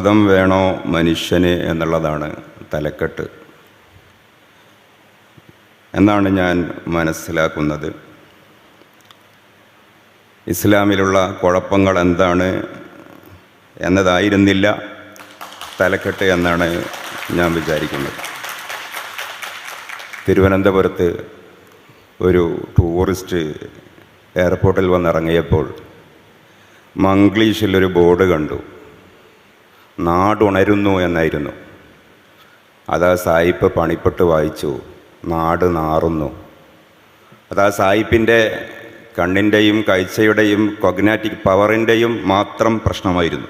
മതം വേണോ മനുഷ്യന് എന്നുള്ളതാണ് തലക്കെട്ട്. എന്നാണ് ഞാൻ മനസ്സിലാക്കുന്നത്. ഇസ്ലാമിലുള്ള കുഴപ്പങ്ങൾ എന്താണ് എന്നതായിരുന്നില്ല തലക്കെട്ട് എന്നാണ് ഞാൻ വിചാരിക്കുന്നത്. തിരുവനന്തപുരത്ത് ഒരു ടൂറിസ്റ്റ് എയർപോർട്ടിൽ വന്നിറങ്ങിയപ്പോൾ മംഗ്ലീഷിലൊരു ബോർഡ് കണ്ടു. നാടുണരുന്നു എന്നായിരുന്നു. അതാ സായിപ്പ് പണിപ്പെട്ട് വായിച്ചു നാട് നാറുന്നു. അതാ സായിപ്പിന്റെ കണ്ണിന്റെയും കാഴ്ചയുടെയും കൊഗ്നാറ്റിക് പവറിന്റെയും മാത്രം പ്രശ്നമായിരുന്നു.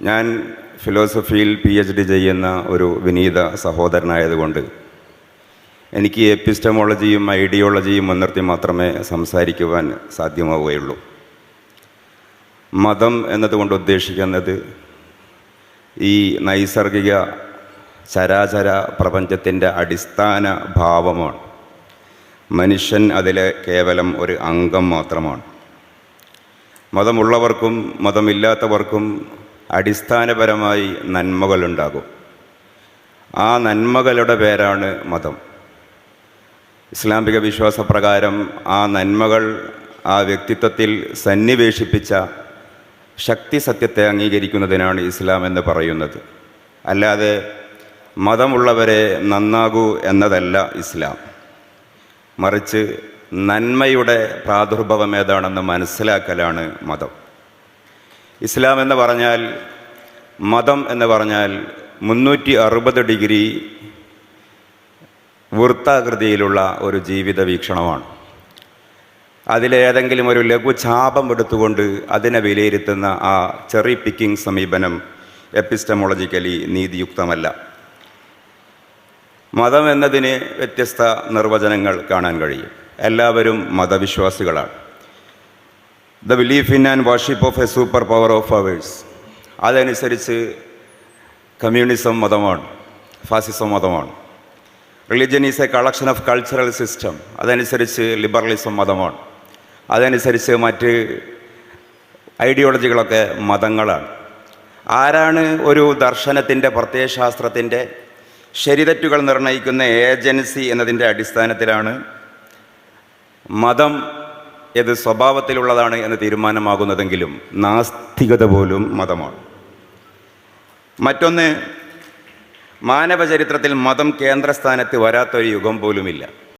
ഞാൻ ഫിലോസഫിയിൽ പി എച്ച് ഡി ചെയ്യുന്ന ഒരു വിനീത സഹോദരനായതുകൊണ്ട് എനിക്ക് എപ്പിസ്റ്റമോളജിയും ഐഡിയോളജിയും മുൻനിർത്തി മാത്രമേ സംസാരിക്കുവാൻ സാധ്യമാവുകയുള്ളൂ. മതം എന്നതുകൊണ്ട് ഉദ്ദേശിക്കുന്നത് ഈ നൈസർഗിക ചരാചര പ്രപഞ്ചത്തിന്റെ അടിസ്ഥാന ഭാവമാണ്. മനുഷ്യൻ അതിലെ കേവലം ഒരു അംഗം മാത്രമാണ്. മതമുള്ളവർക്കും മതമില്ലാത്തവർക്കും അടിസ്ഥാനപരമായി നന്മകളുണ്ടാകും. ആ നന്മകളുടെ പേരാണ് മതം. ഇസ്ലാമിക വിശ്വാസപ്രകാരം ആ നന്മകൾ ആ വ്യക്തിത്വത്തിൽ സന്നിവേശിപ്പിച്ച ശക്തി സത്യത്തെ അംഗീകരിക്കുന്നതിനാണ് ഇസ്ലാം എന്ന് പറയുന്നത്. അല്ലാതെ മതമുള്ളവരെ നന്നാകൂ എന്നതല്ല ഇസ്ലാം. മറിച്ച് നന്മയുടെ പ്രാദുർഭവം ഏതാണെന്ന് മനസ്സിലാക്കലാണ് മതം. ഇസ്ലാം എന്ന് പറഞ്ഞാൽ മതം എന്ന് പറഞ്ഞാൽ മുന്നൂറ്റി അറുപത് ഡിഗ്രി വൃത്താകൃതിയിലുള്ള ഒരു ജീവിത വീക്ഷണമാണ്. അതിലേതെങ്കിലും ഒരു ലഘുചാപം എടുത്തുകൊണ്ട് അതിനെ വിലയിരുത്തുന്ന ആ ചെറി പിക്കിംഗ് സമീപനം എപ്പിസ്റ്റമോളജിക്കലി നീതിയുക്തമല്ല. മതം എന്നതിന് വ്യത്യസ്ത നിർവചനങ്ങൾ കാണാൻ കഴിയും. എല്ലാവരും മതവിശ്വാസികളാണ്. The belief in and worship of a super power of ours അതനുസരിച്ച് കമ്മ്യൂണിസം മതമാണ് ഫാസിസം മതമാണ്. Religion is a collection of cultural system അതനുസരിച്ച് ലിബറലിസം മതമാണ്. അതനുസരിച്ച് മറ്റ് ഐഡിയോളജികളൊക്കെ മതങ്ങളാണ്. ആരാണ് ഒരു ദർശനത്തിന്റെ പ്രത്യയശാസ്ത്രത്തിന്റെ ശരിതെറ്റുകൾ നിർണയിക്കുന്ന ഏജൻസി എന്നതിന്റെ അടിസ്ഥാനത്തിലാണ് മതം ഏത് സ്വഭാവത്തിലുള്ളതാണ് എന്ന് തീരുമാനമാകുന്നതെങ്കിലും നാസ്തികത പോലും മതമാണ്. മറ്റൊന്ന് മാനവചരിത്രത്തിൽ മതം കേന്ദ്രസ്ഥാനത്ത് വരാത്തൊരു യുഗം പോലുമില്ല.